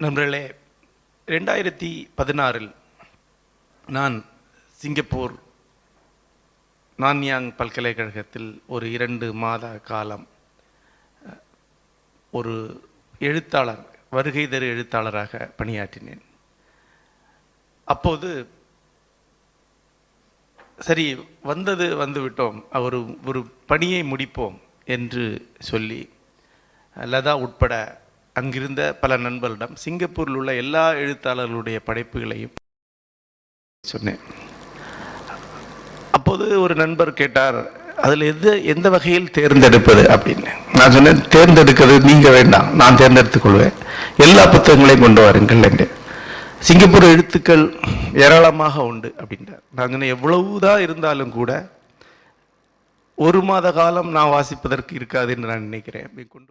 நண்பர்களே ரெண்டாயிரத்தி பதினாறில் நான் சிங்கப்பூர் நான்யாங் பல்கலைக்கழகத்தில் ஒரு இரண்டு மாத காலம் ஒரு எழுத்தாளர் வருகை தரு எழுத்தாளராக பணியாற்றினேன். அப்போது சரி வந்தது வந்துவிட்டோம் ஒரு ஒரு பணியை முடிப்போம் என்று சொல்லி லதா உட்பட அங்கிருந்த பல நண்பர்களிடம் சிங்கப்பூரில் உள்ள எல்லா எழுத்தாளர்களுடைய படைப்புகளையும் சொன்னேன். அப்போது ஒரு நண்பர் கேட்டார் அதில் எது எந்த வகையில் தேர்ந்தெடுப்பது? அப்படின்னு. நான் சொன்னேன் தேர்ந்தெடுக்கிறது நீங்கள் வேண்டாம் நான் தேர்ந்தெடுத்துக் கொள்வேன். எல்லா புத்தகங்களையும் கொண்டு வாருங்கள் என்று சிங்கப்பூர் எழுத்துக்கள் ஏராளமாக உண்டு அப்படின்றார். நான் சொன்னேன் எவ்வளவுதான் இருந்தாலும் கூட ஒரு மாத காலம் நான் வாசிப்பதற்கு இருக்காது என்று நான் நினைக்கிறேன். அப்படி கொண்டு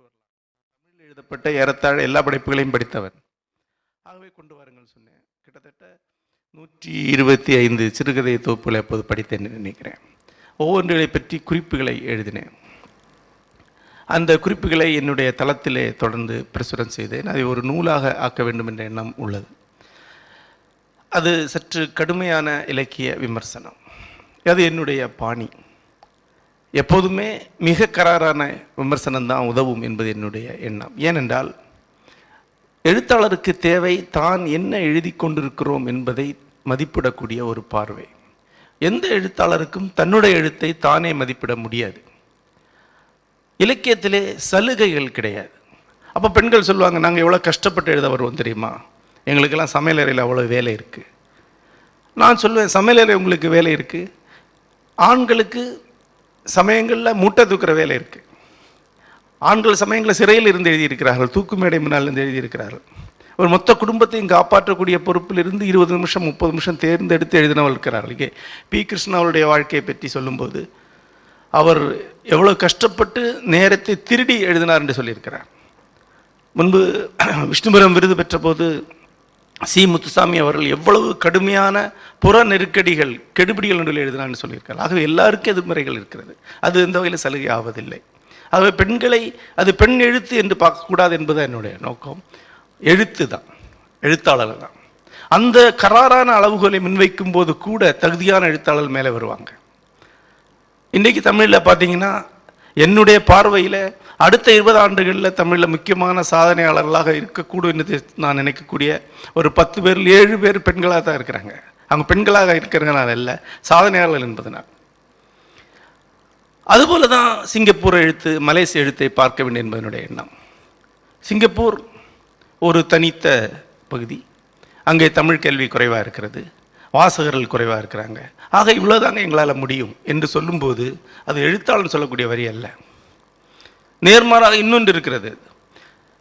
எழுதப்பட்ட ஏறத்தாழ எல்லா படைப்புகளையும் படித்தவன் ஆகவே கொண்டு வாருங்கள் சொன்னேன். கிட்டத்தட்ட நூற்றி இருபத்தி ஐந்து சிறுகதை தொகுப்புகளை அப்போது படித்தேன் நினைக்கிறேன். ஒவ்வொன்றுகளை பற்றி குறிப்புகளை எழுதினேன். அந்த குறிப்புகளை என்னுடைய தளத்திலே தொடர்ந்து பிரசுரம் செய்தேன். அதை ஒரு நூலாக ஆக்க வேண்டும் என்ற எண்ணம் உள்ளது. அது சற்று கடுமையான இலக்கிய விமர்சனம். அது என்னுடைய பாணி. எப்போதுமே மிக கராரான விமர்சனம் தான் உதவும் என்பது என்னுடைய எண்ணம். ஏனென்றால் எழுத்தாளருக்கு தேவை தான் என்ன எழுதி கொண்டிருக்கிறோம் என்பதை மதிப்பிடக்கூடிய ஒரு பார்வை. எந்த எழுத்தாளருக்கும் தன்னுடைய எழுத்தை தானே மதிப்பிட முடியாது. இலக்கியத்திலே சலுகைகள் கிடையாது. அப்போ பெண்கள் சொல்லுவாங்க நாங்கள் எவ்வளோ கஷ்டப்பட்டு எழுத வருவோம் தெரியுமா? எங்களுக்கெல்லாம் சமையலறையில் அவ்வளோ வேலை இருக்குது நான் சொல்லுவேன் சமையலறை உங்களுக்கு வேலை இருக்குது ஆண்களுக்கு சமயங்களில் மூட்டை தூக்குற வேலை இருக்குது ஆண்கள் சமயங்களில் சிறையில் இருந்து எழுதியிருக்கிறார்கள். தூக்கு மேடை முன்னால் இருந்து எழுதியிருக்கிறார்கள். ஒரு மொத்த குடும்பத்தையும் காப்பாற்றக்கூடிய பொறுப்பில் இருந்து இருபது நிமிஷம் முப்பது நிமிஷம் தேர்ந்தெடுத்து எழுதினவர்கள் இருக்கிறார்கள். இங்கே பி. கிருஷ்ணா அவருடைய வாழ்க்கையை பற்றி சொல்லும்போது அவர் எவ்வளோ கஷ்டப்பட்டு நேரத்தை திருடி எழுதினார் என்று சொல்லியிருக்கிறார். முன்பு விஷ்ணுபுரம் விருது பெற்றபோது சி. முத்துசாமி அவர்கள் எவ்வளவு கடுமையான புற நெருக்கடிகள் கெடுபிடிகள் நடுவில் எழுதினான்னு சொல்லியிருக்காரு. ஆகவே எல்லாருக்கும் எதிர்மறைகள் இருக்கிறது. அது எந்த வகையில் சலுகை ஆவதில்லை. ஆகவே பெண்களை அது பெண் எழுத்து என்று பார்க்கக்கூடாது என்பது என்னுடைய நோக்கம். எழுத்து தான். எழுத்தாளர் தான். அந்த கராரான அளவுகளை முன்வைக்கும் போது கூட தகுதியான எழுத்தாளர் மேலே வருவாங்க. இன்றைக்கு தமிழில் பார்த்தீங்கன்னா என்னுடைய பார்வையில் அடுத்த இருபது ஆண்டுகளில் தமிழில் முக்கியமான சாதனையாளர்களாக இருக்கக்கூடும் என்று நான் நினைக்கக்கூடிய ஒரு பத்து பேரில் ஏழு பேர் பெண்களாக தான் இருக்கிறாங்க. அவங்க பெண்களாக இருக்கிறதுனால இல்லை சாதனையாளர்கள் என்பதனால். அதுபோல தான் சிங்கப்பூர் எழுத்து மலேசிய எழுத்தை பார்க்க வேண்டும் என்பதனுடைய எண்ணம். சிங்கப்பூர் ஒரு தனித்த பகுதி. அங்கே தமிழ் கேள்வி குறைவாக இருக்கிறது வாசகர்கள் குறைவாக இருக்கிறாங்க. ஆக இவ்வளோதாங்க எங்களால் முடியும் என்று சொல்லும்போது அது எழுத்தாளன் சொல்லக்கூடிய வரி அல்ல. நேர்மாறாக இன்னொன்று இருக்கிறது.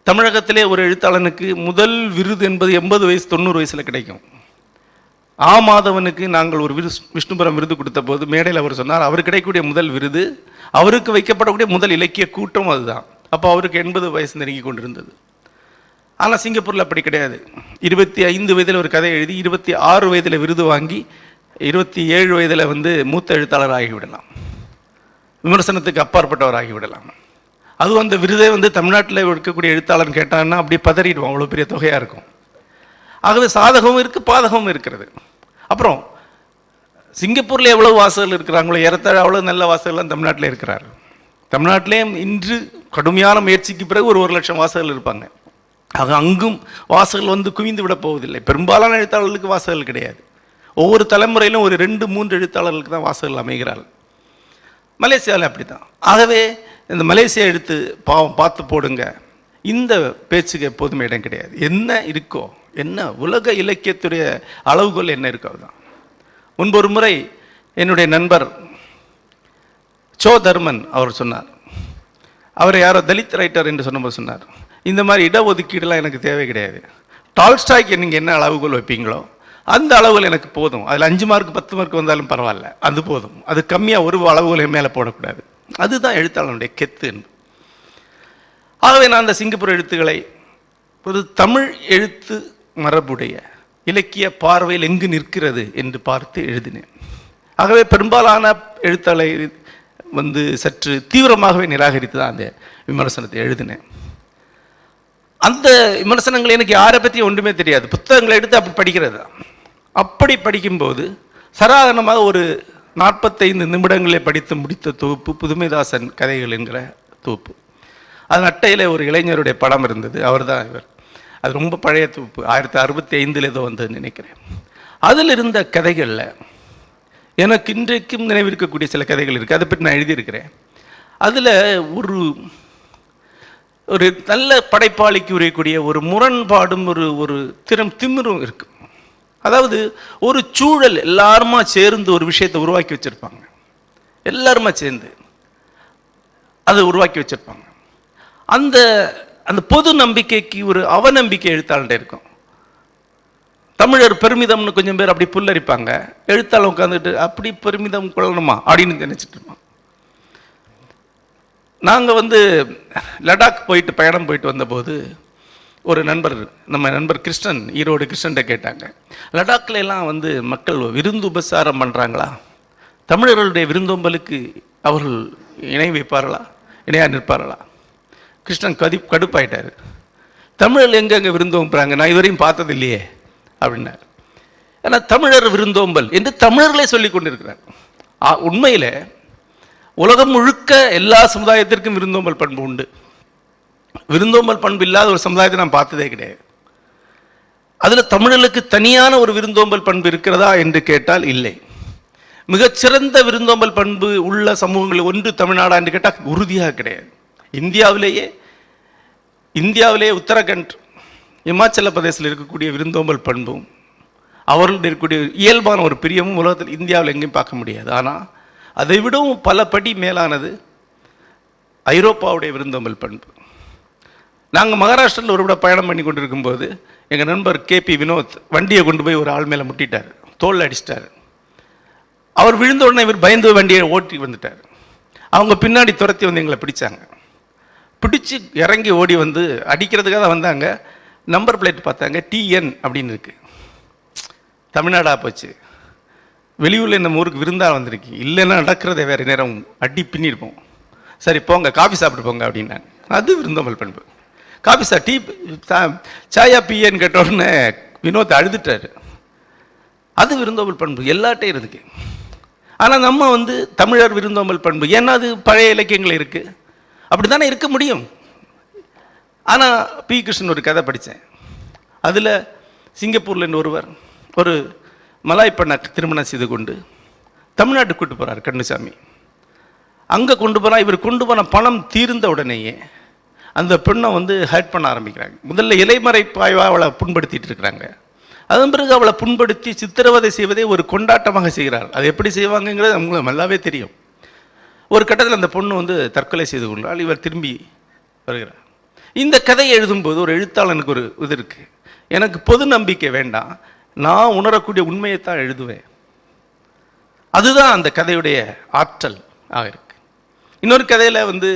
தமிழகத்திலே ஒரு எழுத்தாளனுக்கு முதல் விருது என்பது எண்பது வயசு தொண்ணூறு வயசில் கிடைக்கும். ஆ மாதவனுக்கு நாங்கள் ஒரு விரு விஷ்ணுபுரம் விருது கொடுத்த போது மேடையில் அவர் சொன்னார் அவர் கிடைக்கக்கூடிய முதல் விருது அவருக்கு வைக்கப்படக்கூடிய முதல் இலக்கிய கூட்டம் அதுதான். அப்போ அவருக்கு எண்பது வயசு நெருங்கி கொண்டிருந்தது. ஆனால் சிங்கப்பூரில் அப்படி கிடையாது. இருபத்தி ஐந்து வயதில் ஒரு கதை எழுதி இருபத்தி ஆறு வயதில் விருது வாங்கி இருபத்தி ஏழு வயதில் வந்து மூத்த எழுத்தாளர் ஆகிவிடலாம் விமர்சனத்துக்கு அப்பாற்பட்டவர் ஆகிவிடலாம் அதுவும் அந்த விருதே வந்து தமிழ்நாட்டில் இருக்கக்கூடிய எழுத்தாளர் கேட்டான்னா அப்படி பதறிடுவோம் அவ்வளோ பெரிய தொகையாக இருக்கும். ஆகவே சாதகமும் இருக்குது பாதகமும் இருக்கிறது. அப்புறம் சிங்கப்பூரில் எவ்வளோ வாசகர்கள் இருக்கிறாங்களோ ஏறத்தாழ அவ்வளோ நல்ல வாசகர்கள் தமிழ்நாட்டில் இருக்கிறார். தமிழ்நாட்டிலே இன்று கடுமையான முயற்சிக்கு பிறகு ஒரு ஒரு லட்சம் வாசகர்கள் இருப்பாங்க. ஆக அங்கும் வாசகர்கள் வந்து குவிந்து விட போவதில்லை. பெரும்பாலான எழுத்தாளர்களுக்கு வாசகர்கள் கிடையாது. ஒவ்வொரு தலைமுறையிலும் ஒரு ரெண்டு மூன்று எழுத்தாளர்களுக்கு தான் வாசகர்கள் அமைகிறார்கள். மலேசியாவில் அப்படி தான் ஆகவே இந்த மலேசியா எடுத்து பாவம் பார்த்து போடுங்க. இந்த பேச்சுக்கு எப்போதுமே இடம் கிடையாது. என்ன இருக்கோ என்ன உலக இலக்கியத்துடைய அளவுகோல் என்ன இருக்கோ அதுதான். முன்பு ஒரு முறை என்னுடைய நண்பர் சோ தர்மன் அவர் சொன்னார். அவர் யாரோ தலித் ரைட்டர் என்று சொன்னபோது சொன்னார். இந்த மாதிரி இடஒதுக்கீடுலாம் எனக்கு தேவை கிடையாது. டால்ஸ்டாய்க்கு நீங்கள் என்ன அளவுகோல் வைப்பீங்களோ அந்த அளவுகள் எனக்கு போதும். அதில் அஞ்சு மார்க் பத்து மார்க் வந்தாலும் பரவாயில்ல. அது போதும். அது கம்மியாக ஒரு அளவுகளையும் மேலே போடக்கூடாது. அதுதான் எழுத்தாளனுடைய கெத்து என்று ஆகவே நான் அந்த சிங்கப்பூர் எழுத்துக்களை ஒரு தமிழ் எழுத்து மரபுடைய இலக்கிய பார்வையில் எங்கு நிற்கிறது என்று பார்த்து எழுதினேன். ஆகவே பெரும்பாலான எழுத்தாளை வந்து சற்று தீவிரமாகவே நிராகரித்து தான் அந்த விமர்சனத்தை எழுதினேன். அந்த விமர்சனங்கள் எனக்கு யாரை பற்றி ஒன்றுமே தெரியாது. புத்தகங்களை எடுத்து அப்படி படிக்கிறது தான். அப்படி படிக்கும்போது சராதனமாக ஒரு நாற்பத்தைந்து நிமிடங்களே படித்து முடித்த தொகுப்பு புதுமைதாசன் கதைகள் என்கிற தொகுப்பு. அது அட்டையில் ஒரு இளைஞருடைய படம் இருந்தது. அவர்தான் இவர். அது ரொம்ப பழைய தொகுப்பு. ஆயிரத்தி அறுபத்தி ஐந்தில் ஏதோ வந்ததுன்னு நினைக்கிறேன். அதில் இருந்த கதைகளில் எனக்கு இன்றைக்கும் நினைவிருக்கக்கூடிய சில கதைகள் இருக்குது அதை பற்றி நான் எழுதியிருக்கிறேன். அதில் ஒரு ஒரு நல்ல படைப்பாளிக்கு உரியக்கூடிய ஒரு முரண்பாடும் ஒரு ஒரு திறம் திமிரும் இருக்குது அதாவது ஒரு சூழல் எல்லாருமா சேர்ந்து ஒரு விஷயத்தை உருவாக்கி வச்சிருப்பாங்க. எல்லாருமா சேர்ந்து அதை உருவாக்கி வச்சிருப்பாங்க. அந்த அந்த பொது நம்பிக்கைக்கு ஒரு அவநம்பிக்கை எழுத்தாளர்கிட்ட இருக்கும். தமிழர் பெருமிதம்னு கொஞ்சம் பேர் அப்படி புல்லரிப்பாங்க. எழுத்தாளர் உட்காந்துட்டு அப்படி பெருமிதம் கொள்ளணுமா அப்படின்னு நினைச்சிட்டு இருப்பான் நாங்கள் வந்து லடாக் போயிட்டு பயணம் போயிட்டு வந்தபோது ஒரு நண்பர் நம்ம நண்பர் கிருஷ்ணன் ஈரோடு கிருஷ்ணன்ட்ட கேட்டாங்க. லடாக்ல எல்லாம் வந்து மக்கள் விருந்து உபசாரம் பண்ணுறாங்களா தமிழர்களுடைய விருந்தோம்பலுக்கு அவர்கள் இணை வைப்பார்களா? இணையாக நிற்பார்களா? கிருஷ்ணன் கதி கடுப்பாயிட்டார். தமிழர்கள் எங்கெங்கே விருந்தோம்புறாங்க நான் இதுவரையும் பார்த்தது இல்லையே அப்படின்னார். ஏன்னா தமிழர் விருந்தோம்பல் என்று தமிழர்களே சொல்லி கொண்டிருக்கிறார். ஆ, உலகம் முழுக்க எல்லா சமுதாயத்திற்கும் விருந்தோம்பல் பண்பு உண்டு. விருந்தோம்பல் பண்பு இல்லாத ஒரு சமுதாயத்தை நான் பார்த்ததே கிடையாது. அதில் தமிழர்களுக்கு தனியான ஒரு விருந்தோம்பல் பண்பு இருக்கிறதா என்று கேட்டால் இல்லை. மிகச்சிறந்த விருந்தோம்பல் பண்பு உள்ள சமூகங்கள் ஒன்று தமிழ்நாடா என்று கேட்டால் உறுதியாக கிடையாது. இந்தியாவிலேயே இந்தியாவிலேயே உத்தரகண்ட் இமாச்சல பிரதேசத்தில் இருக்கக்கூடிய விருந்தோம்பல் பண்பும் அவர்களுடைய இருக்கக்கூடிய இயல்பான ஒரு பிரியமும் உலகத்தில் இந்தியாவில் எங்கேயும் பார்க்க முடியாது. ஆனால் அதை விடவும் பல படி மேலானது ஐரோப்பாவுடைய விருந்தோம்பல் பண்பு. நாங்கள் மகாராஷ்டிரில் ஒரு விட பயணம் பண்ணி கொண்டிருக்கும்போது எங்கள் நண்பர் கேபி வினோத் வண்டியை கொண்டு போய் ஒரு ஆள் மேலே முட்டிட்டார். தோல் அடிச்சிட்டார். அவர் விழுந்த உடனே இவர் பயந்து வண்டியை ஓட்டி வந்துட்டார். அவங்க பின்னாடி துரத்தி வந்து எங்களை பிடிச்சாங்க. பிடிச்சு இறங்கி ஓடி வந்து அடிக்கிறதுக்காக தான் வந்தாங்க. நம்பர் பிளேட் பார்த்தாங்க டிஎன் அப்படின்னு இருக்கு. தமிழ்நாடாக போச்சு. வெளியூரில் நம்ம ஊருக்கு விருந்தாக வந்திருக்கீங்க. இல்லைன்னா நடக்கிறதே வேறு நேரம். அடி பின்னிருப்போம். சரி போங்க காஃபி சாப்பிட்டு போங்க அப்படின்னாங்க. அது விருந்தோம்பல் பண்பு. காபி சார் டீ சாயா பிஏன்னு கேட்ட உடனே வினோத் அழுதுட்டாரு. அது விருந்தோம்பல் பண்பு எல்லாட்டையும் இருக்கு ஆனால் நம்ம வந்து தமிழர் விருந்தோம்பல் பண்பு ஏன்னா அது பழைய இலக்கியங்கள் இருக்கு. அப்படி தானே இருக்க முடியும்? ஆனால் பி. கிருஷ்ணன் ஒரு கதை படித்தேன் அதில் சிங்கப்பூர்லேருந்து ஒருவர் ஒரு மலாய் பெண்ணை திருமணம் செய்து கொண்டு தமிழ்நாட்டுக்கு கூட்டு போகிறார் கண்ணுசாமி அங்கே கொண்டு போனால் இவர் கொண்டு போன பணம் தீர்ந்த உடனேயே அந்த பெண்ணை வந்து ஹர்ட் பண்ண ஆரம்பிக்கிறாங்க. முதல்ல இலைமறை பாய்வாக அவளை புண்படுத்திட்டு இருக்கிறாங்க. அதன் பிறகு அவளை புண்படுத்தி சித்திரவதை செய்வதை ஒரு கொண்டாட்டமாக செய்கிறாள். அது எப்படி செய்வாங்கங்கிறது அவங்களுக்கு நல்லாவே தெரியும். ஒரு கட்டத்தில் அந்த பொண்ணு வந்து தற்கொலை செய்து கொள்கிறாள் இவர் திரும்பி வருகிறார். இந்த கதையை எழுதும்போது ஒரு எழுத்தாளனுக்கு ஒரு இது இருக்குது எனக்கு பொது நம்பிக்கை வேண்டாம். நான் உணரக்கூடிய உண்மையை தான் எழுதுவேன். அதுதான் அந்த கதையுடைய ஆற்றல் ஆக இருக்கு. இன்னொரு கதையில் வந்து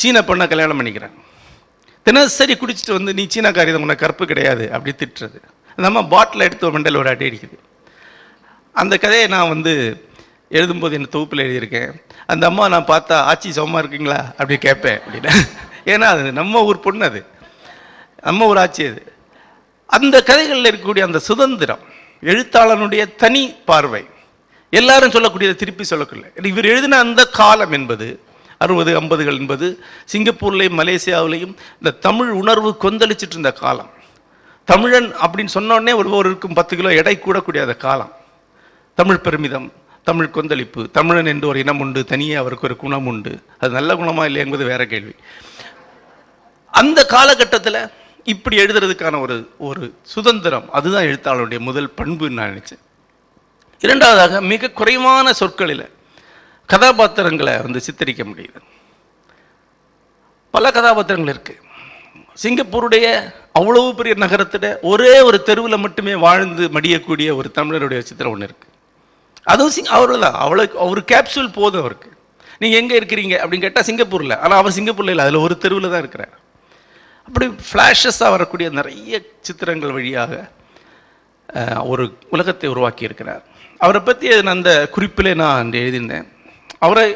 சீன பொண்ணை கல்யாணம் பண்ணிக்கிறாங்க தினசரி குடிச்சிட்டு வந்து நீ சீனாக்காரி தான் உனக்கு கற்பு கிடையாது அப்படி திட்டுறது. அந்த அம்மா பாட்டில் எடுத்து மண்டல் ஒரு அடி அடிக்குது. அந்த கதையை நான் வந்து எழுதும்போது என் தொகுப்பில் எழுதியிருக்கேன். அந்த அம்மா நான் பார்த்தா ஆச்சி சமமாக இருக்கீங்களா? அப்படி கேட்பேன் அப்படின்னு. ஏன்னா அது நம்ம ஊர் பொண்ணு அது. நம்ம ஊர் ஆட்சி அது. அந்த கதைகளில் இருக்கக்கூடிய அந்த சுதந்திரம் எழுத்தாளனுடைய தனி பார்வை எல்லாரும் சொல்லக்கூடியதை திருப்பி சொல்லக்கூடிய இவர் எழுதின அந்த காலம் என்பது அறுபது ஐம்பதுகள் என்பது சிங்கப்பூர்லேயும் மலேசியாவிலையும் இந்த தமிழ் உணர்வு கொந்தளிச்சிட்டு இருந்த காலம். தமிழன் அப்படின்னு சொன்னோடனே ஒருவருக்கும் பத்து கிலோ எடை கூடக்கூடிய அந்த காலம். தமிழ் பெருமிதம் தமிழ் கொந்தளிப்பு தமிழன் என்று ஒரு இனம் உண்டு தனியே அவருக்கு ஒரு குணம் உண்டு. அது நல்ல குணமா இல்லை என்பது வேற கேள்வி. அந்த காலகட்டத்தில் இப்படி எழுதுறதுக்கான ஒரு ஒரு சுதந்திரம் அதுதான் எழுத்தாளருடைய முதல் பண்புன்னு நான் நினச்சேன். இரண்டாவதாக மிக குறைவான சொற்களில் கதாபாத்திரங்களை வந்து சித்தரிக்க முடியுது. பல கதாபாத்திரங்கள் இருக்குது சிங்கப்பூருடைய அவ்வளவு பெரிய நகரத்தில் ஒரே ஒரு தெருவில் மட்டுமே வாழ்ந்து மடியக்கூடிய ஒரு தமிழருடைய சித்திரம் ஒன்று இருக்குது அதுவும் சிங் அவ்வளோதான் அவ்வளோ அவர் கேப்சூல் போதும் அவருக்கு. நீங்கள் எங்கே இருக்கிறீங்க அப்படின்னு கேட்டால் சிங்கப்பூரில். ஆனால் அவர் சிங்கப்பூரில் இல்லை அதில் ஒரு தெருவில் தான் இருக்கிறார். அப்படி ஃப்ளாஷஸாக வரக்கூடிய நிறைய சித்திரங்கள் வழியாக ஒரு உலகத்தை உருவாக்கி இருக்கிறார். அவரை பற்றி அந்த குறிப்பிலே நான் எழுதியிருந்தேன். அவரை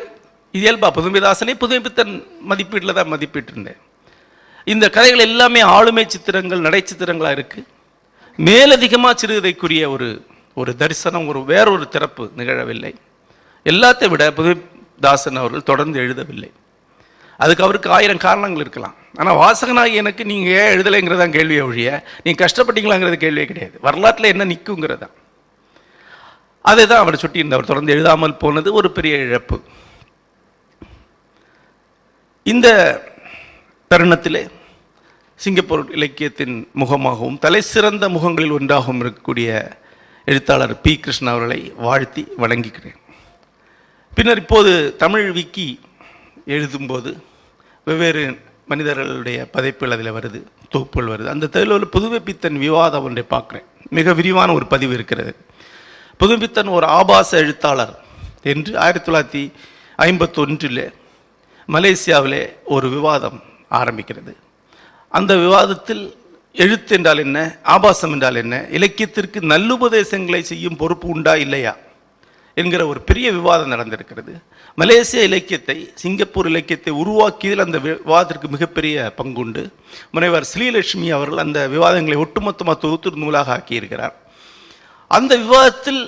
இயல்பா புதுமைதாசனே புதுமைப்பித்தன் மதிப்பீட்டில் தான் மதிப்பிட்டிருந்தேன். இந்த கதைகள் எல்லாமே ஆளுமை சித்திரங்கள் நடை இருக்குது மேலதிகமாக சிறுகதைக்குரிய ஒரு ஒரு தரிசனம் ஒரு வேறொரு திறப்பு நிகழவில்லை. எல்லாத்தை விட புதுமைதாசன் அவர்கள் தொடர்ந்து எழுதவில்லை. அதுக்கு அவருக்கு ஆயிரம் காரணங்கள் இருக்கலாம். ஆனால் வாசகனாகி எனக்கு நீங்கள் ஏன் எழுதலைங்கிறதான் கேள்வியை ஒழிய நீங்கள் கஷ்டப்பட்டீங்களாங்கிறது கேள்வியே கிடையாது. வரலாற்றில் என்ன நிற்குங்கிறதான் அதை தான் அவர் சுட்டியிருந்தவர் தொடர்ந்து எழுதாமல் போனது ஒரு பெரிய இழப்பு. இந்த தருணத்திலே சிங்கப்பூர் இலக்கியத்தின் முகமாகவும் தலை சிறந்த முகங்களில் ஒன்றாகவும் இருக்கக்கூடிய எழுத்தாளர் பி. கிருஷ்ணா அவர்களை வாழ்த்தி வணங்குகிறேன். பின்னர் இப்போது தமிழ் விக்கி எழுதும்போது வெவ்வேறு மனிதர்களுடைய பதைப்புகள் அதில் வருது தொகுப்புகள் வருது. அந்த தலைவில் புதுமைப்பித்தன் விவாதம் ஒன்றை பார்க்குறேன். மிக விரிவான ஒரு பதிவு இருக்கிறது. புதுமைப்பித்தன் ஒரு ஆபாச எழுத்தாளர் என்று ஆயிரத்தி தொள்ளாயிரத்தி ஐம்பத்தொன்றில் மலேசியாவிலே ஒரு விவாதம் ஆரம்பிக்கிறது. அந்த விவாதத்தில் எழுத்து என்றால் என்ன ஆபாசம் என்றால் என்ன இலக்கியத்திற்கு நல்லுபதேசங்களை செய்யும் பொறுப்பு உண்டா இல்லையா என்கிற ஒரு பெரிய விவாதம் நடந்திருக்கிறது. மலேசிய இலக்கியத்தை சிங்கப்பூர் இலக்கியத்தை உருவாக்கியதில் அந்த விவாதத்திற்கு மிகப்பெரிய பங்குண்டு. முனைவர் ஸ்ரீலட்சுமி அவர்கள் அந்த விவாதங்களை ஒட்டுமொத்தமாக தொகுத்து நூலாக ஆக்கியிருக்கிறார். அந்த விவாதத்தில்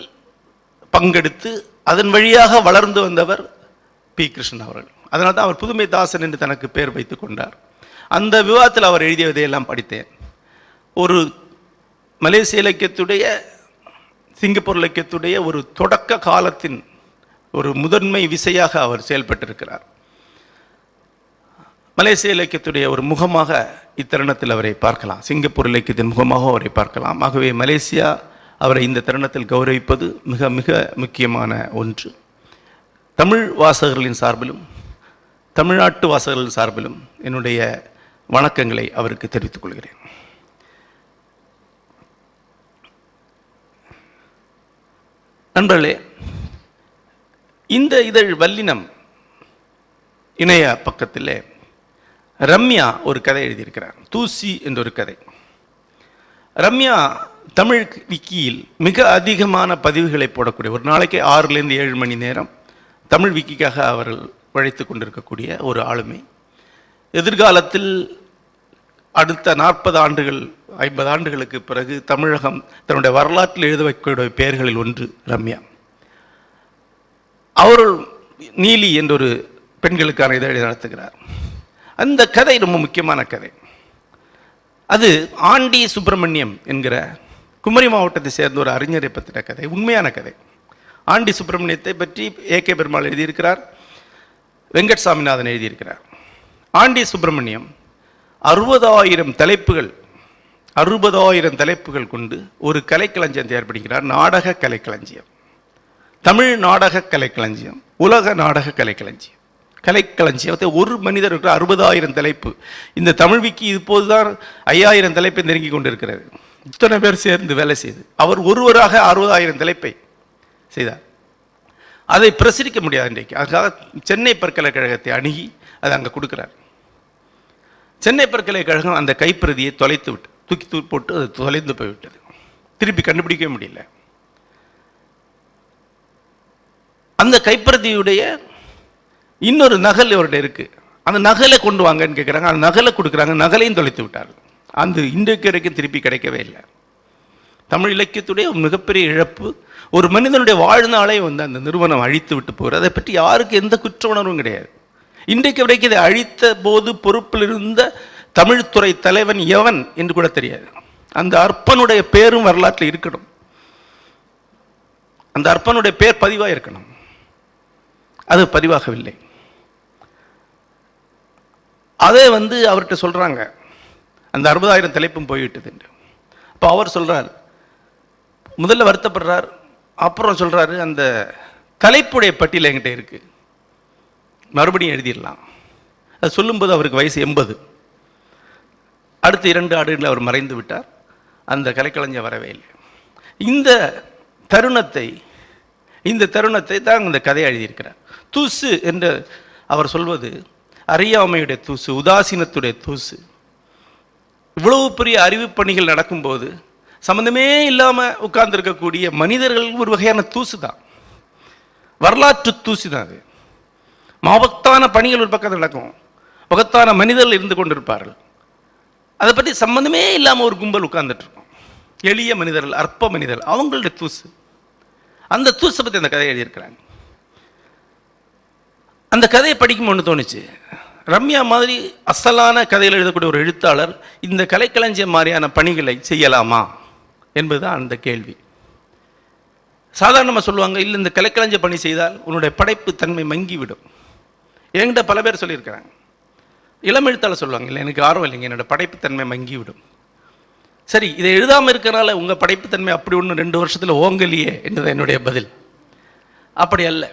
பங்கெடுத்து அதன் வழியாக வளர்ந்து வந்தவர் பி. கிருஷ்ணன் அவர்கள். அதனால் தான் அவர் புதுமை தாசன் என்று தனக்கு பெயர் வைத்து கொண்டார். அந்த விவாதத்தில் அவர் எழுதியதையெல்லாம் படித்தேன். ஒரு மலேசிய இலக்கியத்துடைய சிங்கப்பூர் இலக்கியத்துடைய ஒரு தொடக்க காலத்தின் ஒரு முதன்மை விசையாக அவர் செயல்பட்டிருக்கிறார். மலேசிய இலக்கியத்துடைய ஒரு முகமாக இத்தருணத்தில் அவரை பார்க்கலாம். சிங்கப்பூர் இலக்கியத்தின் முகமாக அவரை பார்க்கலாம். ஆகவே மலேசியா அவரை இந்த தருணத்தில் கௌரவிப்பது மிக மிக முக்கியமான ஒன்று. தமிழ் வாசகர்களின் சார்பிலும் தமிழ்நாட்டு வாசகர்களின் சார்பிலும் என்னுடைய வணக்கங்களை அவருக்கு தெரிவித்துக் கொள்கிறேன். நண்பர்களே இந்த இதழ் வல்லினம் இணைய பக்கத்தில் ரம்யா ஒரு கதை எழுதியிருக்கிறார். தூசி என்ற ஒரு கதை. ரம்யா தமிழ் விக்கியில் மிக அதிகமான பதிவுகளை போடக்கூடிய ஒரு நாளைக்கு ஆறுலேருந்து ஏழு மணி நேரம் தமிழ் விக்கிக்காக அவர்கள் உழைத்து கொண்டிருக்கக்கூடிய ஒரு ஆளுமை. எதிர்காலத்தில் அடுத்த நாற்பது ஆண்டுகள் ஐம்பது ஆண்டுகளுக்கு பிறகு தமிழகம் தன்னுடைய வரலாற்றில் எழுத வைக்கக்கூடிய பெயர்களில் ஒன்று ரம்யா. அவர்கள் நீலி என்றொரு பெண்களுக்கான இதழை நடத்துகிறார். அந்த கதை ரொம்ப முக்கியமான கதை. அது ஆண்டி சுப்பிரமணியம் என்கிற குமரி மாவட்டத்தை சேர்ந்த ஒரு அறிஞரை பற்றின கதை உண்மையான கதை. ஆண்டி சுப்பிரமணியத்தை பற்றி ஏ கே பெருமாள் எழுதியிருக்கிறார் வெங்கட் சாமிநாதன் எழுதியிருக்கிறார். ஆண்டி சுப்பிரமணியம் அறுபதாயிரம் தலைப்புகள் அறுபதாயிரம் தலைப்புகள் கொண்டு ஒரு கலைக்களஞ்சியம் தயார்படுகிறார் நாடக கலைக்களஞ்சியம். தமிழ் நாடக கலைக்களஞ்சியம் உலக நாடக கலைக்களஞ்சியம். கலைக்களஞ்சியத்தை ஒரு மனிதர் இருக்கிற அறுபதாயிரம் தலைப்பு. இந்த தமிழ் விக்கி இப்போதுதான் ஐயாயிரம் தலைப்பை நெருங்கி கொண்டிருக்கிறது. இத்தனை பேர் சேர்ந்து வேலை செய்து அவர் ஒருவராக அறுபதாயிரம் தலைப்பை செய்தார். அதை பிரசரிக்க முடியாது இன்றைக்கு. அதுக்காக சென்னை பல்கலைக்கழகத்தை அணுகி அதை அங்கே கொடுக்குறார். சென்னை பல்கலைக்கழகம் அந்த கைப்பிரதியை தொலைத்து விட்டு தூக்கி தூக்கி போட்டு அது தொலைந்து போய்விட்டது. திருப்பி கண்டுபிடிக்கவே முடியல. அந்த கைப்பிரதியுடைய இன்னொரு நகல் இவர்கிட்ட இருக்கு. அந்த நகலை கொண்டு வாங்கன்னு கேட்குறாங்க அந்த நகலை கொடுக்குறாங்க. நகலையும் தொலைத்து விட்டார்கள். அந்த இன்றைக்கு வரைக்கும் திருப்பி கிடைக்கவே இல்லை. தமிழ் இலக்கியத்துடைய மிகப்பெரிய இழப்பு ஒரு மனிதனுடைய வாழ்நாளை வந்து அந்த நிறுவனம் அழித்து விட்டு போகிறது. அதை பற்றி யாருக்கு எந்த குற்ற உணர்வும் கிடையாது. இன்றைக்கு வரைக்கும் இதை அழித்த போது பொறுப்பில் இருந்த தமிழ்துறை தலைவன் எவன் என்று கூட தெரியாது. அந்த அற்பனுடைய பேரும் வரலாற்றில் இருக்கணும். அந்த அற்பனுடைய பேர் பதிவாக இருக்கணும். அது பதிவாகவில்லை. அதே வந்து அவர்கிட்ட சொல்றாங்க அந்த அறுபதாயிரம் தலைப்பும் போய்விட்டது என்று. அப்போ அவர் சொல்கிறார் முதல்ல வருத்தப்படுறார் அப்புறம் சொல்கிறாரு அந்த தலைப்புடைய பட்டியல் என்கிட்ட இருக்கு. மறுபடியும் எழுதிடலாம். அது சொல்லும்போது அவருக்கு வயசு எண்பது. அடுத்த இரண்டு ஆண்டுகளில் அவர் மறைந்து விட்டார். அந்த கலைக்கலைஞர் வரவே இல்லை. இந்த தருணத்தை இந்த தருணத்தை தான் இந்த கதையை எழுதியிருக்கிறார். தூசு என்று அவர் சொல்வது அறியாமையுடைய தூசு உதாசீனத்துடைய தூசு. இவ்வளவு பெரிய அறிவு பணிகள் நடக்கும்போது சம்மந்தமே இல்லாமல் உட்கார்ந்துருக்கக்கூடிய மனிதர்கள் ஒரு வகையான தூசு தான். வரலாற்று தூசு தான் அது. மகத்தான பணிகள் ஒரு பக்கத்தில் நடக்கும். மகத்தான மனிதர்கள் இருந்து கொண்டிருப்பார்கள். அதை பற்றி சம்மந்தமே இல்லாமல் ஒரு கும்பல் உட்கார்ந்துட்டுருக்கோம் எளிய மனிதர்கள் அற்ப மனிதர்கள் அவங்களுடைய தூசு. அந்த தூசை பற்றி அந்த கதையை எழுதியிருக்கிறாங்க. அந்த கதையை படிக்கும் ஒன்று தோணுச்சு. ரம்யா மாதிரி அசலான கதையில் எழுதக்கூடிய ஒரு எழுத்தாளர் இந்த கலைக்களஞ்சியம் மாதிரியான பணிகளை செய்யலாமா என்பதுதான் அந்த கேள்வி. சாதாரணமாக சொல்லுவாங்க இல்லை இந்த கலைக்களஞ்சிய பணி செய்தால் உன்னுடைய படைப்பு தன்மை மங்கிவிடும். என்கிட்ட பல பேர் சொல்லியிருக்கிறாங்க. இளம் எழுத்தாளர் சொல்லுவாங்க இல்லை எனக்கு ஆர்வம் இல்லைங்க என்னோட படைப்புத்தன்மை மங்கிவிடும். சரி இதை எழுதாமல் இருக்கிறனால உங்கள் படைப்புத்தன்மை அப்படி ஒன்று ரெண்டு வருஷத்தில் ஓங்கலியே என்பது என்னுடைய பதில். அப்படி அல்ல.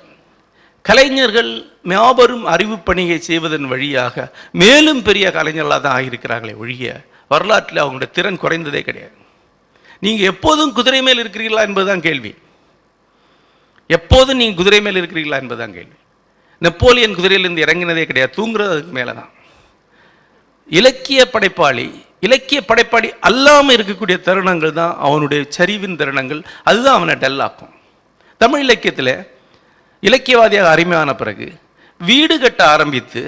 கலைஞர்கள் மாபெரும் அறிவு பணியை செய்வதன் வழியாக மேலும் பெரிய கலைஞர்களாக தான் ஆகியிருக்கிறார்களே ஒழிய வரலாற்றில் அவங்களுடைய திறன் குறைந்ததே கிடையாது. நீங்கள் எப்போதும் குதிரை மேல் இருக்கிறீர்களா என்பதுதான் கேள்வி. எப்போதும் நீங்கள் குதிரை மேல் இருக்கிறீர்களா என்பதுதான் கேள்வி. நெப்போலியன் குதிரையிலிருந்து இறங்கினதே கிடையாது தூங்குறது அதுக்கு மேலே தான் இலக்கிய படைப்பாளி இலக்கிய படைப்பாளி அல்லாமல் இருக்கக்கூடிய தருணங்கள் தான் அவனுடைய சரிவின் தருணங்கள். அதுதான் அவனை டல்லாக்கும். தமிழ் இலக்கியத்தில் இலக்கியவாதியாக அருமையான பிறகு வீடு கட்ட ஆரம்பித்து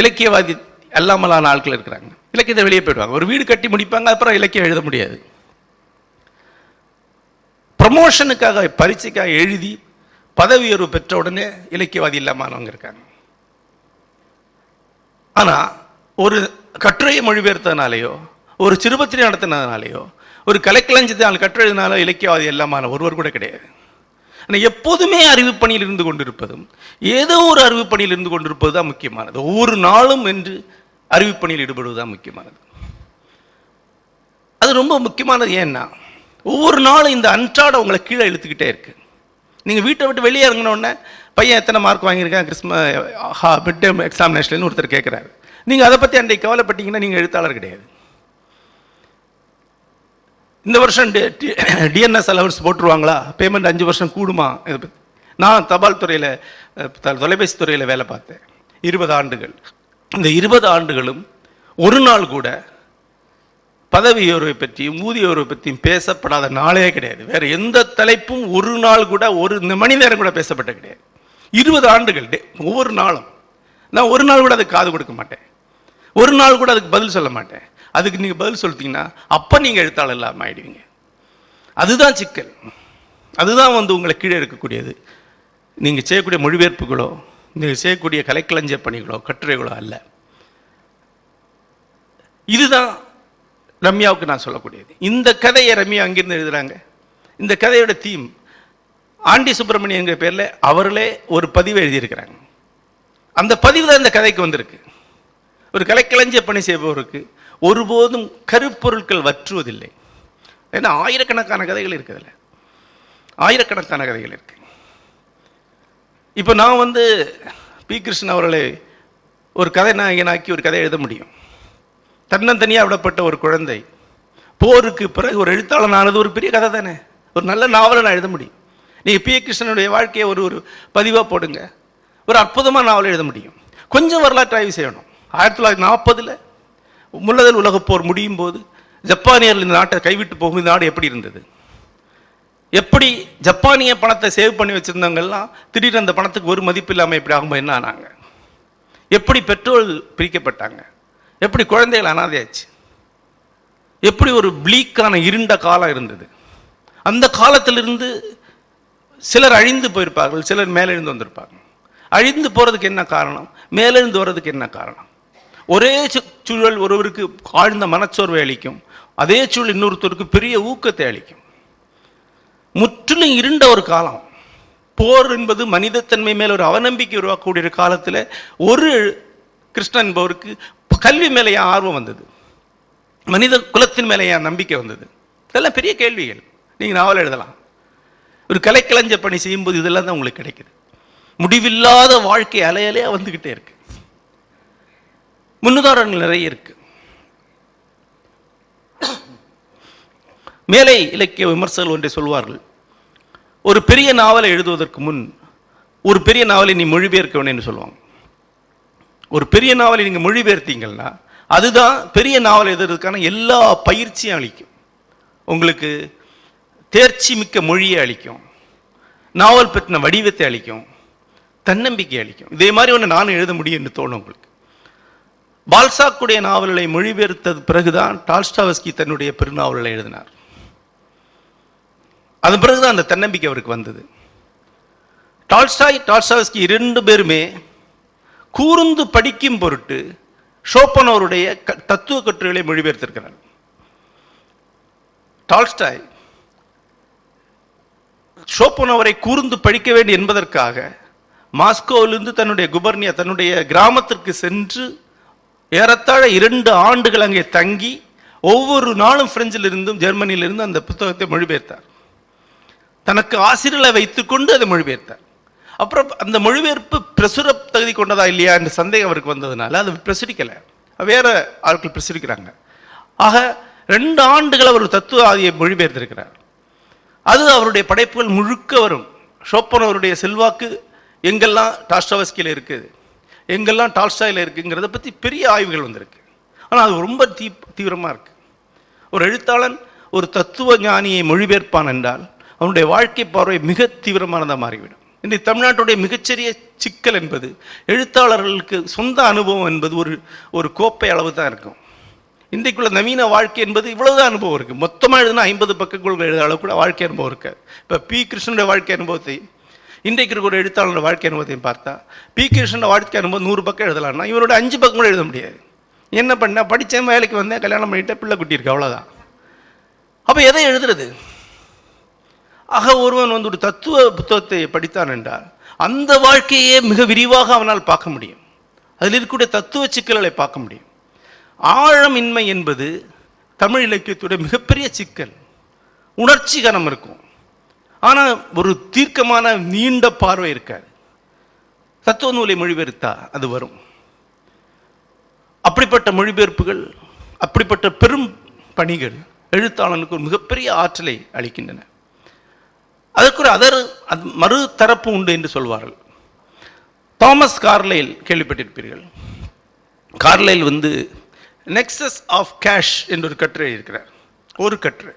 இலக்கியவாதி அல்லாமலான ஆட்கள் இருக்கிறாங்க. இலக்கியத்தை வெளியே போயிடுவாங்க. ஒரு வீடு கட்டி முடிப்பாங்க அப்புறம் இலக்கியம் எழுத முடியாது. ப்ரமோஷனுக்காக பரீட்சைக்காக எழுதி பதவி உயர்வு பெற்ற உடனே இலக்கியவாதி இல்லாமனவங்க இருக்காங்க. ஆனால் ஒரு கட்டுரையை மொழிபெயர்த்ததுனாலேயோ ஒரு சிறுபத்திரி நடத்தினதுனாலேயோ ஒரு கலைக்களஞ்சியத்தை நாலு கட்டுரை எழுதினாலோ இலக்கியவாதி எல்லாமான ஒருவர் கூட கிடையாது. ஆனால் எப்போதுமே அறிவு பணியில் இருந்து கொண்டிருப்பதும் ஏதோ ஒரு அறிவு பணியில் இருந்து கொண்டிருப்பது தான் முக்கியமானது. ஒவ்வொரு நாளும் என்று அறிவு பணியில் ஈடுபடுவது தான் முக்கியமானது. அது ரொம்ப முக்கியமானது ஏன்னா ஒவ்வொரு நாளும் இந்த அன்றாட உங்களை கீழே இழுத்துக்கிட்டே இருக்கு. நீங்கள் வீட்டை விட்டு வெளியே இறங்கினோடனே பையன் எத்தனை மார்க் வாங்கியிருக்கான்? கிறிஸ்மஸ் மிட் டேர்ம் எக்ஸாமினேஷன்லன்னு ஒருத்தர் கேட்குறாரு. நீங்கள் அதை பற்றி அன்றைக்கு கவலைப்பட்டீங்கன்னா நீங்கள் எழுத்தாளர் கிடையாது. இந்த வருஷம் டிஎன்எஸ் அலவன்ஸ் போட்டுருவாங்களா? பேமெண்ட் அஞ்சு வருஷம் கூடுமா? இதை பற்றி நான் தபால் துறையில் தொலைபேசி துறையில் வேலை பார்த்தேன். இருபது ஆண்டுகள். இந்த இருபது ஆண்டுகளும் ஒரு நாள் கூட பதவி உயர்வை பற்றியும் ஊதிய உயர்வை பற்றியும் பேசப்படாத நாளே கிடையாது. வேறு எந்த தலைப்பும் ஒரு நாள் கூட ஒரு இந்த மணி நேரம் கூட பேசப்பட்ட கிடையாது. இருபது ஆண்டுகள். டே- ஒவ்வொரு நாளும். நான் ஒரு நாள் கூட அதுக்கு காது கொடுக்க மாட்டேன். ஒரு நாள் கூட அதுக்கு பதில் சொல்ல மாட்டேன். அதுக்கு நீங்கள் பதில் சொல்லிட்டீங்கன்னா அப்போ நீங்கள் எழுத்தாளர் இல்லாமல் ஆயிடுவீங்க. அதுதான் சிக்கல். அதுதான் வந்து உங்களை கீழே இருக்கக்கூடியது. நீங்கள் செய்யக்கூடிய மொழிபெயர்ப்புகளோ நீங்கள் செய்யக்கூடிய கலைக்களஞ்சிய பணிகளோ கட்டுரைகளோ அல்ல. இதுதான் ரம்யாவுக்கு நான் சொல்லக்கூடியது. இந்த கதையை ரம்யா அங்கிருந்து எழுதுகிறாங்க இந்த கதையோட தீம் ஆண்டி சுப்பிரமணியங்கிற பேரில் அவர்களே ஒரு பதிவு எழுதியிருக்கிறாங்க. அந்த பதிவு தான் இந்த கதைக்கு வந்திருக்கு. ஒரு கலைக்களஞ்சிய பணி செய்பவருக்கு ஒருபோதும் கருப்பொருட்கள் வற்றுவதில்லை. ஏன்னா ஆயிரக்கணக்கான கதைகள் இருக்குதுல்ல ஆயிரக்கணக்கான கதைகள் இருக்கு. இப்போ நான் வந்து பி. கிருஷ்ணன் அவர்களை ஒரு கதை நாயகனாக்கி ஒரு கதை எழுத முடியும். தன்னந்தனியாக விடப்பட்ட ஒரு குழந்தை போருக்கு பிறகு ஒரு எழுத்தாளனானது ஒரு பெரிய கதை தானே. ஒரு நல்ல நாவலை நான் எழுத முடியும். நீங்கள் பி. கிருஷ்ணனுடைய வாழ்க்கையை ஒரு ஒரு பதிவாக போடுங்க. ஒரு அற்புதமான நாவல் எழுத முடியும். கொஞ்சம் வரலாற்று ஆய்வு செய்யணும். ஆயிரத்தி தொள்ளாயிரத்தி நாற்பதில் முதல் உலகப் போர் முடியும் போது ஜப்பானியர்கள் இந்த நாட்டை கைவிட்டு போகும். இந்த நாடு எப்படி இருந்தது? எப்படி ஜப்பானிய பணத்தை சேவ் பண்ணி வச்சிருந்தவங்கெல்லாம் திடீர்னு அந்த பணத்துக்கு ஒரு மதிப்பு இல்லாமல் எப்படி ஆகும்போது என்ன ஆனாங்க? எப்படி பெட்ரோல் பிரிக்கப்பட்டாங்க? எப்படி குழந்தைகள் அனாதையாச்சு? எப்படி ஒரு ப்ளீக்கான இருண்ட காலம் இருந்தது? அந்த காலத்திலிருந்து சிலர் அழிந்து போயிருப்பார்கள் சிலர் மேலெழுந்து வந்திருப்பாங்க அழிந்து போகிறதுக்கு என்ன காரணம்? மேலெழுந்து வர்றதுக்கு என்ன காரணம்? ஒரே சு- சூழல் ஒருவருக்கு ஆழ்ந்த மனச்சோர்வை அளிக்கும். அதே சூழல் இன்னொருத்தருக்கு பெரிய ஊக்கத்தை அளிக்கும். முற்றிலும் இருண்ட ஒரு காலம். போர் என்பது மனிதத்தன்மை மேல் ஒரு அவநம்பிக்கை உருவாக்கக்கூடிய ஒரு காலத்தில் ஒரு கிருஷ்ணன் என்பவருக்கு கல்வி மேலே ஆர்வம் வந்தது. மனித குலத்தின் மேலே ஏன் நம்பிக்கை வந்தது. இதெல்லாம் பெரிய கேள்விகள். நீங்கள் நாவல் எழுதலாம். ஒரு கலைக்கலைஞர் பணி செய்யும்போது இதெல்லாம் தான் உங்களுக்கு கிடைக்குது. முடிவில்லாத வாழ்க்கை அலையலையாக வந்துக்கிட்டே இருக்குது முன்னுதாரணங்கள் நிறைய இருக்கு. மேலை இலக்கிய விமர்சகர்கள் ஒன்றை சொல்வார்கள். ஒரு பெரிய நாவலை எழுதுவதற்கு முன் ஒரு பெரிய நாவலை நீ மொழிபெயர்க்க வேண்டும் என்று சொல்லுவாங்க. ஒரு பெரிய நாவலை நீங்கள் மொழிபெயர்த்தீங்கன்னா அதுதான் பெரிய நாவல் எழுதுறதுக்கான எல்லா பயிற்சியும் அளிக்கும். உங்களுக்கு தேர்ச்சி மிக்க மொழியை அளிக்கும். நாவல் பற்றின வடிவத்தை அளிக்கும். தன்னம்பிக்கை அளிக்கும். இதே மாதிரி ஒன்று நானும் எழுத முடியும் என்று தோணும் உங்களுக்கு. பால்சாக்குடைய நாவல்களை மொழிபெயர்த்தது பிறகுதான் டால்ஸ்டாவஸ்கி தன்னுடைய பெருநாவல்களை எழுதினார். அதன் பிறகுதான் அந்த தன்னம்பிக்கை அவருக்கு வந்தது. டால்ஸ்டாய் டால்ஸ்டாவஸ்கி இரண்டு பேருமே கூர்ந்து படிக்கும் பொருட்டு ஷோப்பனோருடைய க- தத்துவ கட்டுரைகளை மொழிபெயர்த்திருக்கிறார். டால்ஸ்டாய் ஷோப்பனோவரை கூர்ந்து படிக்க வேண்டும் என்பதற்காக மாஸ்கோவிலிருந்து தன்னுடைய குபர்னியா தன்னுடைய கிராமத்திற்கு சென்று ஏறத்தாழ இரண்டு ஆண்டுகள் அங்கே தங்கி ஒவ்வொரு நாளும் பிரெஞ்சிலிருந்தும் ஜெர்மனியிலிருந்து அந்த புத்தகத்தை மொழிபெயர்த்தார். தனக்கு ஆசிரியர்களை வைத்துக்கொண்டு அதை மொழிபெயர்த்தார். அப்புறம் அந்த மொழிபெயர்ப்பு பிரசுர தகுதி கொண்டதா இல்லையா என்ற சந்தேகம் அவருக்கு வந்ததுனால அதை பிரசுரிக்கலை. வேற ஆட்கள் பிரசுரிக்கிறாங்க. ஆக ரெண்டு ஆண்டுகள் அவர் தத்துவ ஆதியை மொழிபெயர்த்திருக்கிறார். அது அவருடைய படைப்புகள் முழுக்க வரும். ஷோப்பன் அவருடைய செல்வாக்கு எங்கெல்லாம் டாஸ்டாவஸ்கியில் இருக்குது? எங்கெல்லாம் டால்ஸ்டாயில் இருக்குங்கிறத பற்றி பெரிய ஆய்வுகள் வந்திருக்கு. ஆனால் அது ரொம்ப தீ தீவிரமாக இருக்குது ஒரு எழுத்தாளன் ஒரு தத்துவ ஞானியை மொழிபெயர்ப்பான் என்றால் அவனுடைய வாழ்க்கை பார்வை மிக தீவிரமானதாக மாறிவிடும். இன்றைக்கு தமிழ்நாட்டுடைய மிகச்சிறிய சிக்கல் என்பது எழுத்தாளர்களுக்கு சொந்த அனுபவம் என்பது ஒரு ஒரு கோப்பை அளவு தான் இருக்கும். இன்றைக்குள்ள நவீன வாழ்க்கை என்பது இவ்வளவுதான் அனுபவம் இருக்குது மொத்தமாக எழுதுனா ஐம்பது பக்கங்கள் எழுத அளவு கூட வாழ்க்கை அனுபவம் இருக்காது. இப்போ பி கிருஷ்ணனுடைய வாழ்க்கை அனுபவத்தை இன்றைக்கு இருக்கிற ஒரு எழுத்தாளரோட வாழ்க்கை அனுபவத்தையும் பார்த்தா பி. கிருஷ்ணனோட வாழ்க்கை அனுபவம் நூறு பக்கம் எழுதலாம்னா இவரோட அஞ்சு பக்கம் கூட எழுத முடியாது. என்ன பண்ண படித்தேன் வேலைக்கு வந்தேன் கல்யாணம் பண்ணிட்டேன் பிள்ளை குட்டி இருக்கு அவ்வளோதான் அப்போ எதை எழுதுறது? ஆக ஒருவன் வந்து ஒரு தத்துவ புத்தகத்தை படித்தான் என்றால் அந்த வாழ்க்கையே மிக விரிவாக அவனால் பார்க்க முடியும். அதில் இருக்கக்கூடிய தத்துவ சிக்கல்களை பார்க்க முடியும். ஆழமின்மை என்பது தமிழ் இலக்கியத்துடைய மிகப்பெரிய சிக்கல். உணர்ச்சிகரம் இருக்கும். ஆனால் ஒரு தீர்க்கமான நீண்ட பார்வை இருக்காது. தத்துவ நூலை மொழிபெயர்த்தா அது வரும். அப்படிப்பட்ட மொழிபெயர்ப்புகள் அப்படிப்பட்ட பெரும் பணிகள் எழுத்தாளனுக்கு ஒரு மிகப்பெரிய ஆற்றலை அளிக்கின்றன. அதற்கு ஒரு அதர் அது மறு தரப்பு உண்டு என்று சொல்வார்கள். தாமஸ் கார்லைல் கேள்விப்பட்டிருப்பீர்கள். கார்லைல் வந்து நெக்ஸஸ் ஆஃப் கேஷ் என்ற ஒரு கட்டுரை இருக்கிறார். ஒரு கட்டுரை.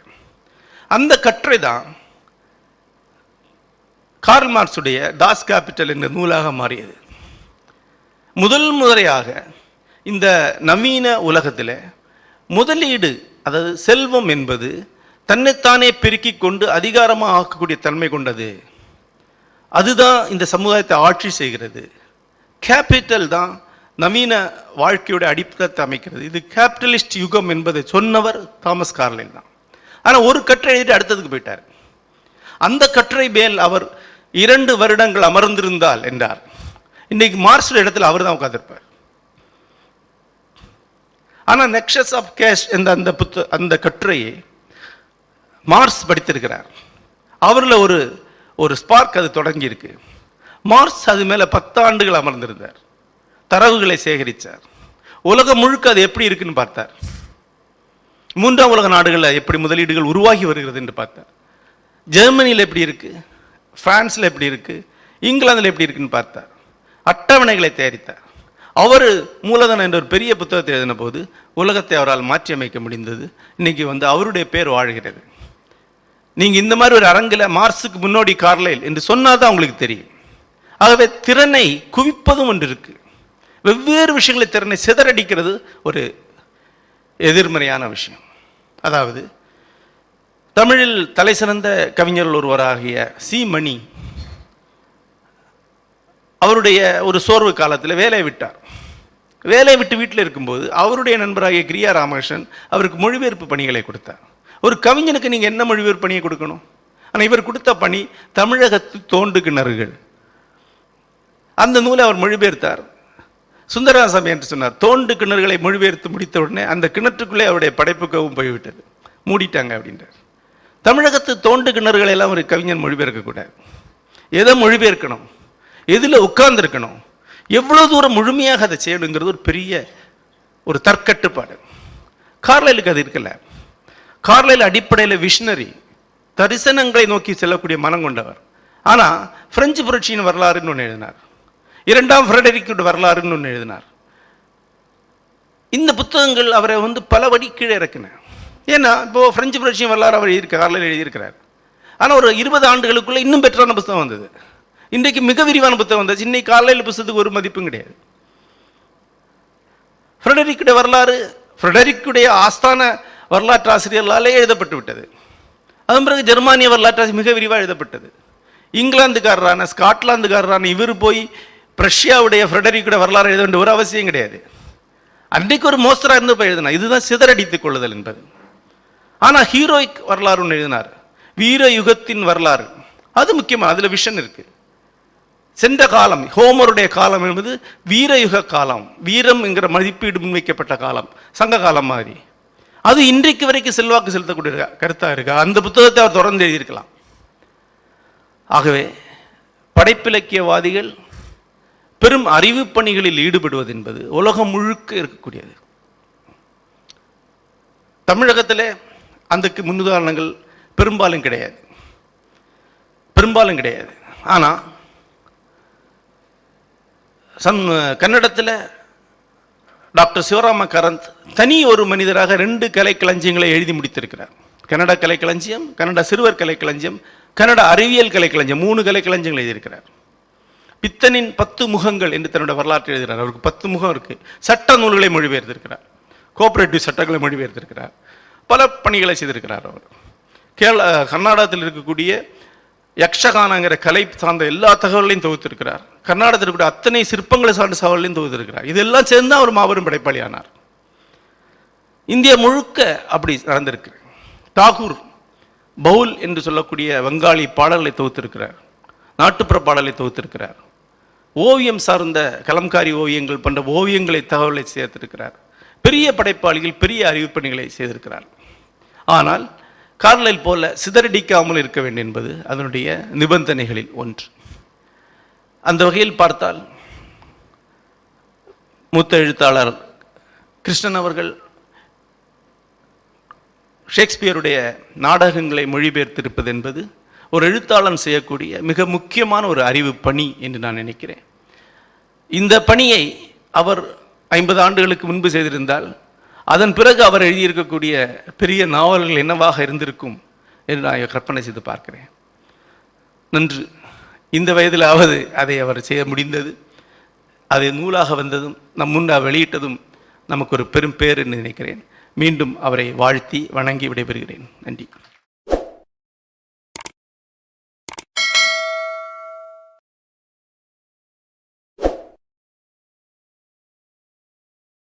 அந்த கட்டுரை தான் கார்ல் மார்க்ஸுடைய டாஸ் கேபிட்டல் என்ற நூலாக மாறியது. முதல் முறையாக இந்த நவீன உலகத்தில் முதலீடு அதாவது செல்வம் என்பது தன்னைத்தானே பெருக்கிக் கொண்டு அதிகாரமாக ஆக்கக்கூடிய தன்மை கொண்டது. அதுதான் இந்த சமுதாயத்தை ஆட்சி செய்கிறது. கேபிட்டல் தான் நவீன வாழ்க்கையோட அடித்தளத்தை அமைக்கிறது. இது கேபிட்டலிஸ்ட் யுகம் என்பதை சொன்னவர் தாமஸ் கார்லின் தான். ஆனால் ஒரு கட்டுரை எழுதிட்டு அடுத்ததுக்கு போயிட்டார். அந்த கட்டுரை மேல் அவர் இரண்டு வருடங்கள் அமர்ந்திருந்தால் என்றார். இன்னைக்கு மார்க்ஸ் இடத்துல அவர் தான் உட்காந்துருப்பார் ஆனால் நெக்ஷஸ் ஆஃப் கேஷ் என்ற அந்த புத்த அந்த கட்டுரையை மார்ஸ் படித்திருக்கிறார். அவரில் ஒரு ஒரு ஸ்பார்க் அது தொடங்கி இருக்கு அது மேலே பத்தாண்டுகள் அமர்ந்திருந்தார். தரவுகளை சேகரித்தார் உலகம் முழுக்க அது எப்படி இருக்குன்னு பார்த்தார். மூன்றாம் உலக நாடுகளில் எப்படி முதலீடுகள் உருவாகி வருகிறது என்று பார்த்தார். ஜெர்மனியில் எப்படி இருக்கு? ஃப்ரான்ஸில் எப்படி இருக்குது இங்கிலாந்தில் எப்படி இருக்குன்னு பார்த்தார். அட்டவணைகளை தயாரித்தார். அவர் மூலதனம் என்ற ஒரு பெரிய புத்தகத்தை எழுதின போது உலகத்தை அவரால் மாற்றி அமைக்க முடிந்தது. இன்னைக்கு வந்து அவருடைய பேர் வாழ்கிறது. நீங்கள் இந்த மாதிரி ஒரு அரங்கில் மார்ஸுக்கு முன்னோடி கார்லைல் என்று சொன்னால் தான் உங்களுக்கு தெரியும். ஆகவே திறனை குவிப்பதும் ஒன்று இருக்குது வெவ்வேறு விஷயங்களை திறனை சிதறடிக்கிறது ஒரு எதிர்மறையான விஷயம். அதாவது தமிழில் தலை சிறந்த கவிஞர்கள் ஒருவராகிய சி மணி அவருடைய ஒரு சோர்வு காலத்தில் வேலையை விட்டார். வேலையை விட்டு வீட்டில் இருக்கும்போது அவருடைய நண்பராகிய கிரியா ராமகிருஷ்ணன் அவருக்கு மொழிபெயர்ப்பு பணிகளை கொடுத்தார். ஒரு கவிஞனுக்கு நீங்கள் என்ன மொழிபெயர்ப்பு பணியை கொடுக்கணும்? ஆனால் இவர் கொடுத்த பணி தமிழகத்து தோண்டு கிணறுகள். அந்த நூலை அவர் மொழிபெயர்த்தார். சுந்தரராசாமி என்று சொன்னார் தோண்டு கிணறுகளை மொழிபெயர்த்து முடித்த உடனே அந்த கிணற்றுக்குள்ளே அவருடைய படைப்புக்கவும் போய்விட்டது. மூடிட்டாங்க அப்படின்றார். தமிழகத்து தோண்டு கிணறுகளை எல்லாம் ஒரு கவிஞன் மொழிபெயர்க்கக்கூடாது. எதை மொழிபெயர்க்கணும்? எதில் உட்கார்ந்துருக்கணும்? எவ்வளோ தூரம் முழுமையாக அதை செய்யணுங்கிறது ஒரு பெரிய ஒரு தற்கட்டுப்பாடு. கார்லைலுக்கு அது இருக்கல. கார்லைல் அடிப்படையில் விஷனரி தரிசனங்களை நோக்கி செல்லக்கூடிய மனம் கொண்டவர். ஆனால் பிரெஞ்சு புரட்சியின் வரலாறுன்னு ஒன்று எழுதினார். இரண்டாம் ஃப்ரெடரிக்கோட வரலாறுன்னு ஒன்று எழுதினார். இந்த புத்தகங்கள் அவரை வந்து பல வடி கீழே இறக்குன. ஏன்னா இப்போ பிரெஞ்சு புரட்சியும் வரலாறு அவர் எழுதியிருக்க கார்லைல் எழுதியிருக்கிறார். ஆனால் ஒரு இருபது ஆண்டுகளுக்குள்ள இன்னும் பெற்றான புத்தகம் வந்தது. இன்றைக்கு மிக விரிவான புத்தகம் வந்தது. இன்னைக்கு காலையில் புத்தகத்துக்கு ஒரு மதிப்பும் கிடையாது. ஃப்ரெடரிக்குடைய வரலாறு ஃப்ரெடரிக்குடைய ஆஸ்தான வரலாற்று ஆசிரியர்களாலே எழுதப்பட்டு விட்டது. அதன் பிறகு ஜெர்மானிய வரலாற்று மிக விரிவாக எழுதப்பட்டது. இங்கிலாந்துக்காரரான ஸ்காட்லாந்துக்காரரான இவர் போய் பிரஷ்யாவுடைய ஃப்ரெடரிக்குடைய வரலாறு எழுத வேண்டிய ஒரு அவசியம் கிடையாது. அன்றைக்கு ஒரு மோஸ்டராக இருந்து போய் எழுதினா இதுதான் சிதறடித்துக் கொள்ளுதல் என்பது. ஆனால் ஹீரோயிக் வரலாறு ஒன்று எழுதினார். வீர யுகத்தின் வரலாறு. அது முக்கியமான அதில் விஷன் இருக்கு. சென்ற காலம் ஹோமருடைய காலம் என்பது வீரயுக காலம். வீரம் என்கிற மதிப்பீடு முன்வைக்கப்பட்ட காலம் சங்க காலம் மாதிரி. அது இன்றைக்கு வரைக்கும் செல்வாக்கு செலுத்தக்கூடிய கருத்தாக இருக்கா. அந்த புத்தகத்தை அவர் தொடர்ந்து எழுதியிருக்கலாம். ஆகவே படைப்பிலக்கியவாதிகள் பெரும் அறிவு பணிகளில் ஈடுபடுவது என்பது உலகம் முழுக்க இருக்கக்கூடியது. தமிழகத்திலே அதுக்கு முன்னுதாரணங்கள் பெரும்பாலும் கிடையாது. பெரும்பாலும் கிடையாது. ஆனால் சம் கன்னடத்தில் டாக்டர் சிவராம கரந்த் தனி ஒரு மனிதராக ரெண்டு கலைக்களஞ்சியங்களை எழுதி முடித்திருக்கிறார். கன்னட கலைக்களஞ்சியம் கன்னட சிறுவர் கலைக்களஞ்சியம் கன்னட அறிவியல் கலைக்களஞ்சியம் மூணு கலைக்களஞ்சியங்கள் எழுதியிருக்கிறார். பித்தனின் பத்து முகங்கள் என்று தன்னுடைய வரலாற்றை எழுதுகிறார். அவருக்கு பத்து முகம் இருக்குது சட்ட நூல்களை மொழிபெயர்த்திருக்கிறார். கோஆபரேட்டிவ் சட்டங்களை மொழிபெயர்த்திருக்கிறார். பல பணிகளை செய்திருக்கிறார் அவர். கேரள கர்நாடகத்தில் இருக்கக்கூடிய யக்ஷகானங்கிற கலை சார்ந்த எல்லா தகவல்களையும் தொகுத்திருக்கிறார். கர்நாடகத்தில் இருக்கக்கூடிய அத்தனை சிற்பங்களை சார்ந்த சவால்களையும் தொகுத்திருக்கிறார். இதெல்லாம் சேர்ந்து அவர் மாபெரும் படைப்பாளியானார். இந்தியா முழுக்க அப்படி நடந்திருக்கு. தாகூர் பவுல் என்று சொல்லக்கூடிய வங்காளி பாடல்களை தொகுத்திருக்கிறார். நாட்டுப்புற பாடலை தொகுத்திருக்கிறார். ஓவியம் சார்ந்த கலம்காரி ஓவியங்கள் போன்ற ஓவியங்களை தகவலை சேர்த்திருக்கிறார். பெரிய படைப்பாளிகள் பெரிய அறிவிப்பணிகளை செய்திருக்கிறார். ஆனால் கார்லைல் போல சிதறடிக்காமல் இருக்க வேண்டும் என்பது அதனுடைய நிபந்தனைகளில் ஒன்று. அந்த வகையில் பார்த்தால் மூத்த எழுத்தாளர் கிருஷ்ணன் அவர்கள் ஷேக்ஸ்பியருடைய நாடகங்களை மொழிபெயர்த்திருப்பது என்பது ஒரு எழுத்தாளன் செய்யக்கூடிய மிக முக்கியமான ஒரு அறிவு பணி என்று நான் நினைக்கிறேன். இந்த பணியை அவர் ஐம்பது ஆண்டுகளுக்கு முன்பு செய்திருந்தால் அதன் பிறகு அவர் எழுதியிருக்கக்கூடிய பெரிய நாவல்கள் என்னவாக இருந்திருக்கும் என்று நான் கற்பனை செய்து பார்க்கிறேன். நன்று. இந்த வயதிலாவது அதை அவர் செய்ய முடிந்தது. அதை நூலாக வந்ததும் நம் முன் வெளியிட்டதும் நமக்கு ஒரு பெரும் பேர் என்று நினைக்கிறேன். மீண்டும் அவரை வாழ்த்தி வணங்கி விடைபெறுகிறேன். நன்றி.